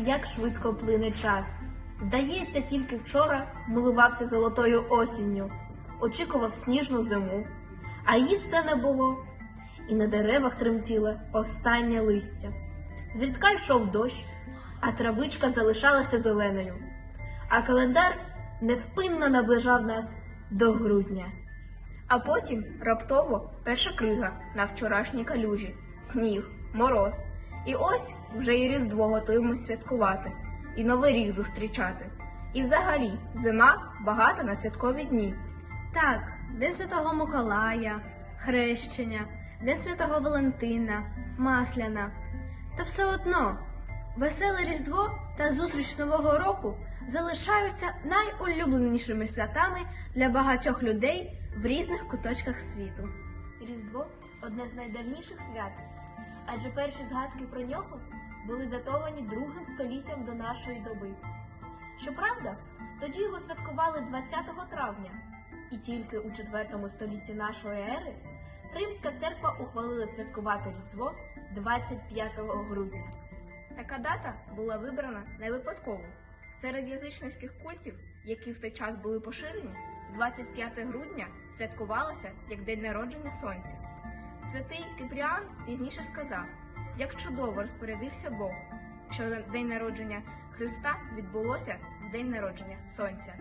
як швидко плине час. Здається, тільки вчора милувався золотою осінню, очікував сніжну зиму, а її все не було, і на деревах тремтіло останнє листя. Зрідка йшов дощ, а травичка залишалася зеленою, а календар невпинно наближав нас до грудня. А потім раптово перша крига на вчорашній калюжі, сніг, мороз. І ось вже і Різдво готуємо святкувати, і Новий рік зустрічати. І взагалі зима багата на святкові дні. Так, День Святого Миколая, Хрещення, День Святого Валентина, Масляна. Та все одно веселе Різдво та зустріч Нового року залишаються найулюбленішими святами для багатьох людей в різних куточках світу. Різдво одне з найдавніших свят, адже перші згадки про нього були датовані другим століттям до нашої доби. Щоправда, тоді його святкували 20 травня, і тільки у 4 столітті нашої ери Римська церква ухвалила святкувати Різдво 25 грудня. Така дата була вибрана не випадково. Серед язичницьких культів, які в той час були поширені, 25 грудня святкувалося як день народження сонця. Святий Кипріан пізніше сказав, як чудово розпорядився Бог, що день народження Христа відбулося в день народження сонця.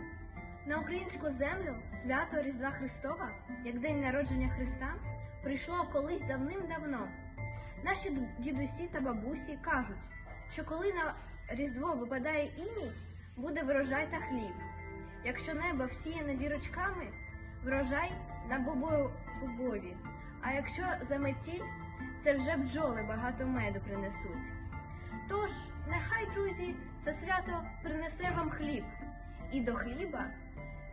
На українську землю свято Різдва Христова, як день народження Христа, прийшло колись давним-давно. Наші дідусі та бабусі кажуть, що коли на Різдво випадає іній, буде врожай та хліб. Якщо небо всіяне зірочками, врожай на бобо- бобові. А якщо заметіль, це вже бджоли багато меду принесуть. Тож, нехай, друзі, це свято принесе вам хліб, і до хліба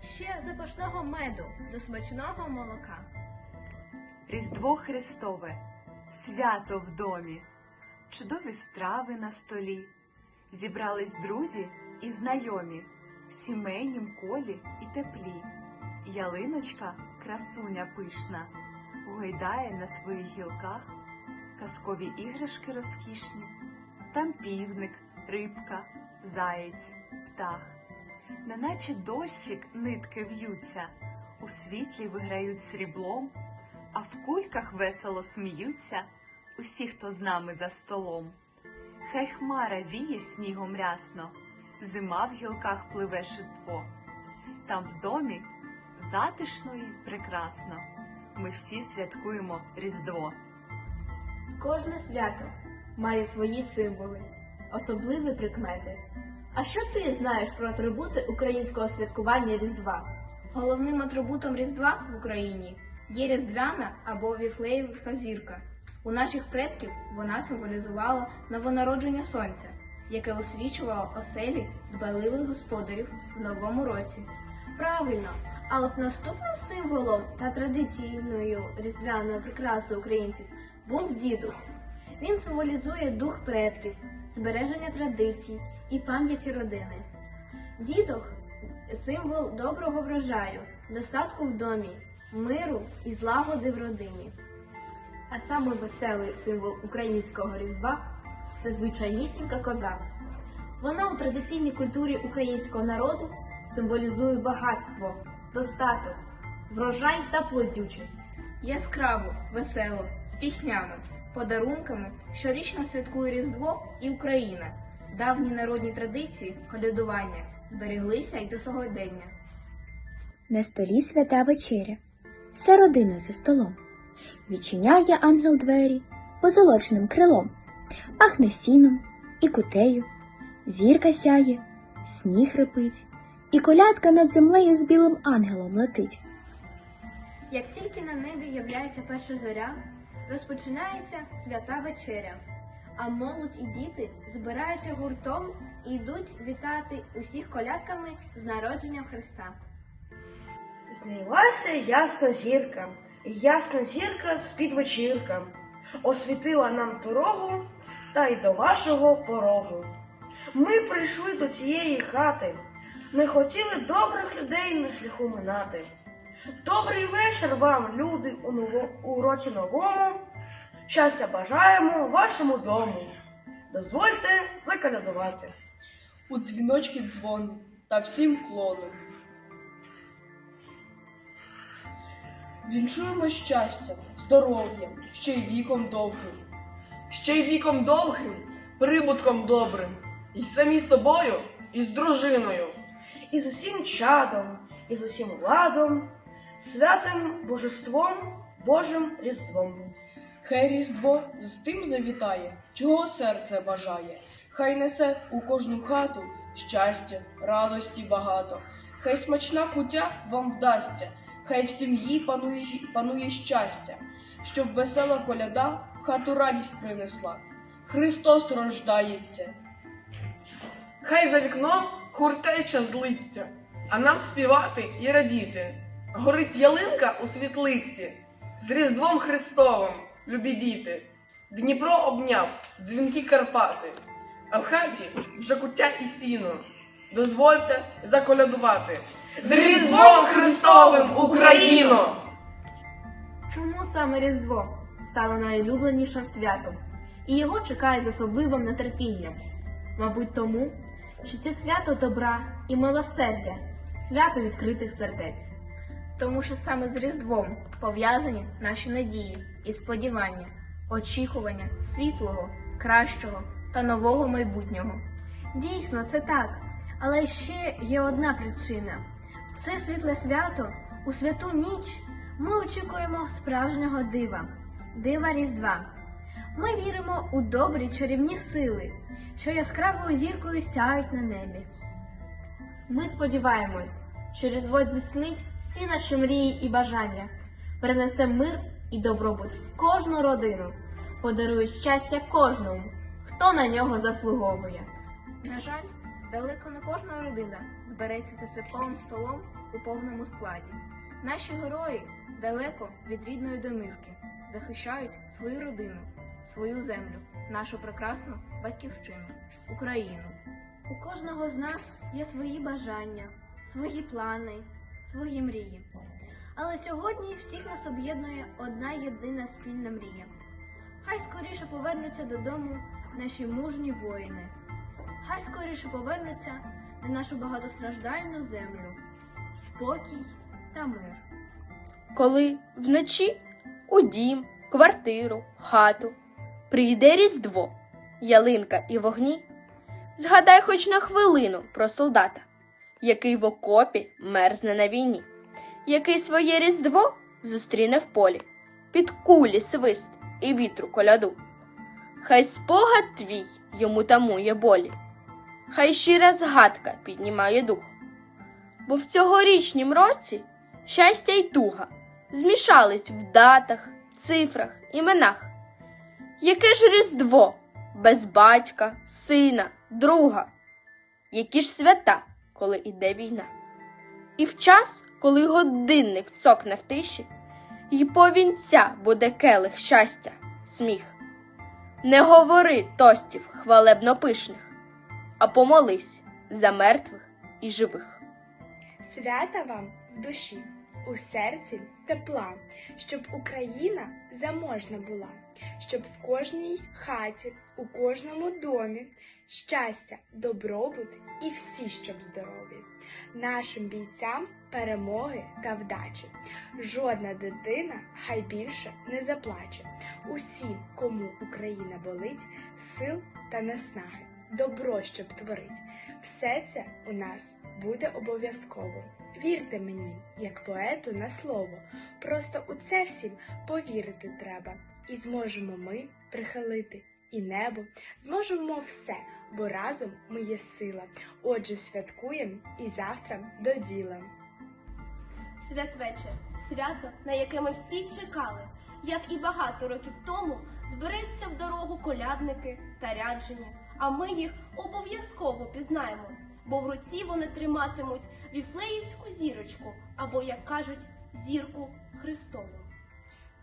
ще запашного меду до смачного молока. Різдво Христове, свято в домі, чудові страви на столі. Зібрались друзі і знайомі, в сімейнім колі і теплі. Ялиночка, красуня пишна, гойдає на своїх гілках казкові іграшки розкішні. Там півник, рибка, заєць, птах. Неначе дощик нитки в'ються, у світлі виграють сріблом, а в кульках весело сміються усі, хто з нами за столом. Хай хмара віє снігом рясно, зима в гілках пливе шитво. Там в домі затишно і прекрасно. Ми всі святкуємо Різдво. Кожне свято має свої символи, особливі прикмети. А що ти знаєш про атрибути українського святкування Різдва? Головним атрибутом Різдва в Україні є різдвяна або віфлеєвська зірка. У наших предків вона символізувала новонародження сонця, яке освічувало оселі дбайливих господарів в новому році. Правильно. А от наступним символом та традиційною різдвяною прикрасою українців був дідух. Він символізує дух предків, збереження традицій і пам'яті родини. Дідух символ доброго врожаю, достатку в домі, миру і злагоди в родині. А саме веселий символ українського Різдва це звичайнісінька коза. Вона у традиційній культурі українського народу символізує багатство, достаток, врожай та плодючість. Яскраво, весело, з піснями, подарунками щорічно святкує Різдво і Україна. Давні народні традиції колядування збереглися й до сьогодення. На столі свята вечеря, вся родина за столом. Відчиняє ангел двері позолоченим крилом, пахне сіном і кутею, зірка сяє, сніг рипить, і колядка над землею з білим ангелом летить. Як тільки на небі являється перша зоря, розпочинається свята вечеря, а молодь і діти збираються гуртом і йдуть вітати усіх колядками з народженням Христа. Знялася ясна зірка, ясна зірка з-під вечірка, освітила нам дорогу та й до вашого порогу. Ми прийшли до цієї хати, не хотіли добрих людей на шляху минати. Добрий вечір вам, люди, у, ново, у році новому. Щастя бажаємо вашому дому. дозвольте заколядувати. у дзвіночки дзвони та всім клону. Віншуємо щастям, здоров'ям, ще й віком довгим. Ще й віком довгим, прибутком добрим, і самі з тобою, і з дружиною, і з усім чадом, і з усім ладом, святим божеством, Божим Різдвом. Хай Різдво з тим завітає, чого серце бажає. Хай несе у кожну хату щастя, радості багато. Хай смачна кутя вам вдасться, хай в сім'ї панує, панує щастя, щоб весела коляда в хату радість принесла. Христос рождається. Хай за вікном хуртеча злиться, а нам співати і радіти. Горить ялинка у світлиці з Різдвом Христовим, любі діти. Дніпро обняв дзвінки Карпати, а в хаті вже куття і сіно. Дозвольте заколядувати з Різдвом Христовим Україну! Чому саме Різдво стало найулюбленішим святом, і його чекає з особливим нетерпінням? Мабуть, тому, що це свято добра і милосердя, свято відкритих сердець. Тому що саме з Різдвом пов'язані наші надії і сподівання, очікування світлого, кращого та нового майбутнього. Дійсно, це так. Але ще є одна причина: це світле свято, у святу ніч, ми очікуємо справжнього дива, дива Різдва. Ми віримо у добрі чарівні сили, що яскравою зіркою сяють на небі. Ми сподіваємось, що Різдво здійснить всі наші мрії і бажання, принесе мир і добробут в кожну родину, подарує щастя кожному, хто на нього заслуговує. На жаль, далеко не кожна родина збереться за святковим столом у повному складі. Наші герої далеко від рідної домівки захищають свою родину, свою землю, нашу прекрасну батьківщину, Україну. У кожного з нас є свої бажання, свої плани, свої мрії. Але сьогодні всіх нас об'єднує одна єдина спільна мрія. Хай скоріше повернуться додому наші мужні воїни. Хай скоріше повернуться на нашу багатостраждальну землю. Спокій та мир. коли вночі у дім, квартиру, хату прийде Різдво, ялинка і вогні, згадай хоч на хвилину про солдата, який в окопі мерзне на війні, який своє Різдво зустріне в полі, під кулі свист і вітру коляду. Хай спогад твій йому тамує болі, хай щира згадка піднімає дух. Бо в цьогорічнім році щастя й туга змішались в датах, цифрах, іменах. Яке ж Різдво без батька, сина, друга? Які ж свята, коли іде війна? І в час, коли годинник цокне в тиші, й повінця буде келих щастя, сміх. Не говори тостів хвалебно пишних, а помолись за мертвих і живих. Свята вам в душі, у серці тепла, щоб Україна заможна була, щоб в кожній хаті, у кожному домі щастя, добробут і всі, щоб здорові. Нашим бійцям перемоги та вдачі. Жодна дитина хай більше не заплаче. Усім, кому Україна болить, сил та наснаги, добро, щоб творить. Все це у нас буде обов'язково. Вірте мені, як поету на слово. Просто у це всім повірити треба. І зможемо ми прихилити і небо, зможемо все, бо разом ми є сила. Отже, святкуємо і завтра до діла. Святвечір свято, на яке ми всі чекали, як і багато років тому зберуться в дорогу колядники та ряджені, а ми їх обов'язково пізнаємо, бо в руці вони триматимуть віфлеївську зірочку, або, як кажуть, зірку Христову.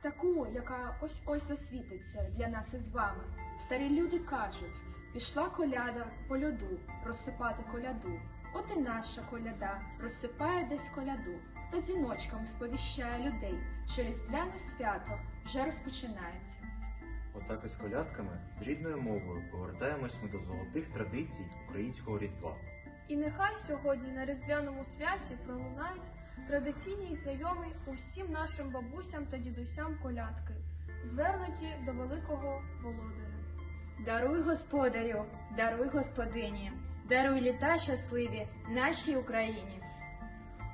таку, яка ось ось засвітиться для нас із вами. Старі люди кажуть: пішла коляда по льоду, розсипати коляду. От і наша коляда розсипає десь коляду, та дзвіночком сповіщає людей, що різдвяне свято вже розпочинається. Отак із колядками з рідною мовою повертаємось ми до золотих традицій українського різдва. І нехай сьогодні на різдвяному святі пролунають традиційні й знайомі усім нашим бабусям та дідусям колядки, звернуті до великого володаря. Даруй господарю, даруй господині, даруй літа щасливі нашій Україні.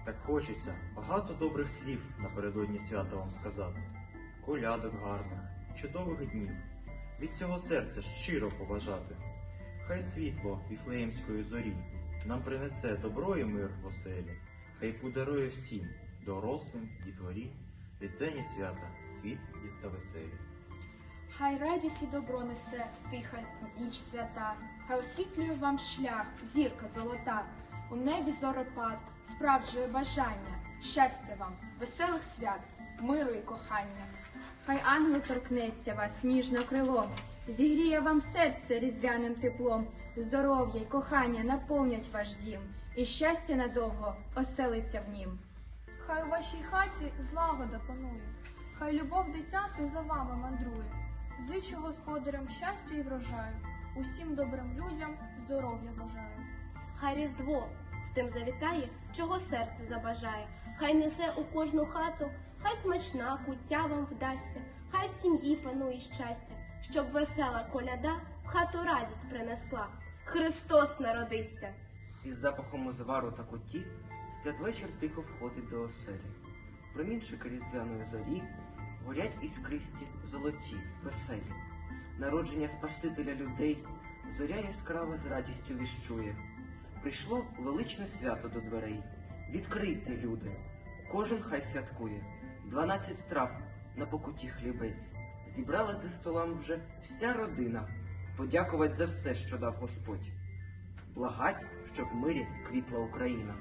Так хочеться багато добрих слів напередодні свята вам сказати. Колядок гарних, чудових днів. Від цього серця щиро побажати. Хай світло віфлеємської зорі нам принесе добро і мир в оселі, хай подарує всім, дорослим, дітворі, різдвяні свята, світлі та веселі. Хай радість і добро несе тиха ніч свята, хай освітлює вам шлях, зірка золота, у небі зоропад, справджує бажання, щастя вам, веселих свят, миру і кохання. Хай ангел торкнеться вас ніжно крилом, зігріє вам серце різдвяним теплом, здоров'я й кохання наповнять ваш дім, і щастя надовго оселиться в нім. Хай у вашій хаті злагода панує, хай любов дитяти за вами мандрує. Зичу господарям щастя і врожаю, усім добрим людям здоров'я бажаю. Хай Різдво з тим завітає, чого серце забажає. Хай несе у кожну хату, хай смачна куття вам вдасться, хай в сім'ї панує щастя, щоб весела коляда хату радість принесла. Христос народився. Із запахом узвару та куті святвечір тихо входить до оселі. Промінчики різдвяної зорі горять іскристі, золоті, веселі. Народження Спасителя людей зоря яскрава з радістю віщує. Прийшло величне свято до дверей. Відкрийте, люди, кожен хай святкує. Дванадцять страв на покуті хлібець. Зібралась за столом вже вся родина. Подякувати за все, що дав Господь. Благать, щоб в мирі квітла Україна.